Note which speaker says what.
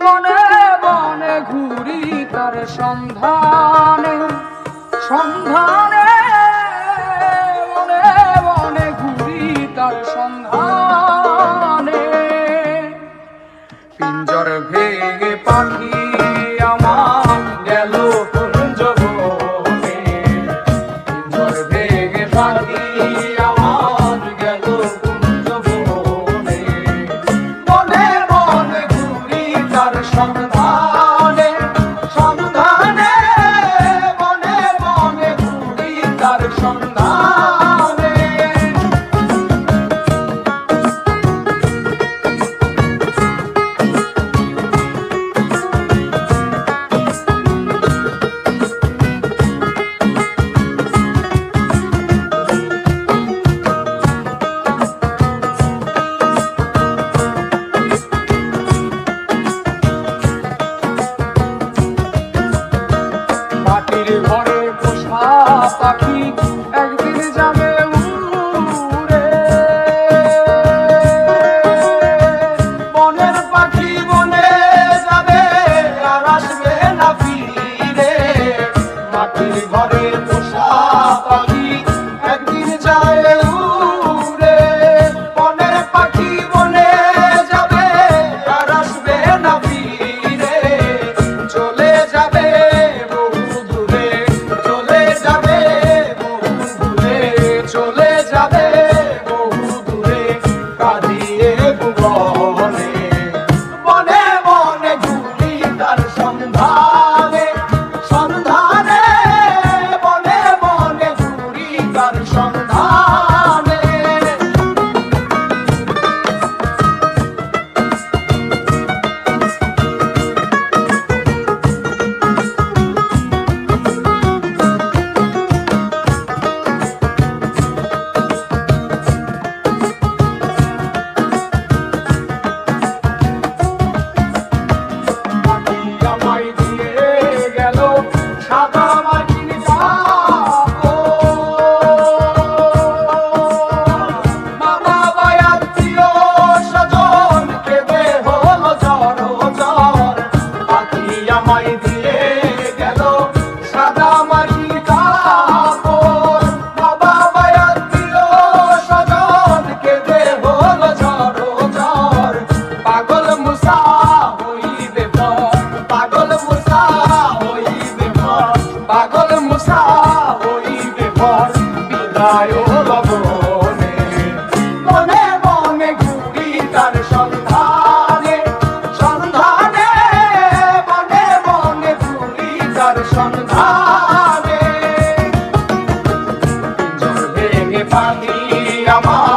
Speaker 1: মনে মনে ঘুরি তার সন্ধানে সন্ধানে মনে মনে ঘুরি তার সন্ধানে। পিঞ্জর ভেঙে পাখি মাটির ঘরে পোষা পাখি Stop পানি আমার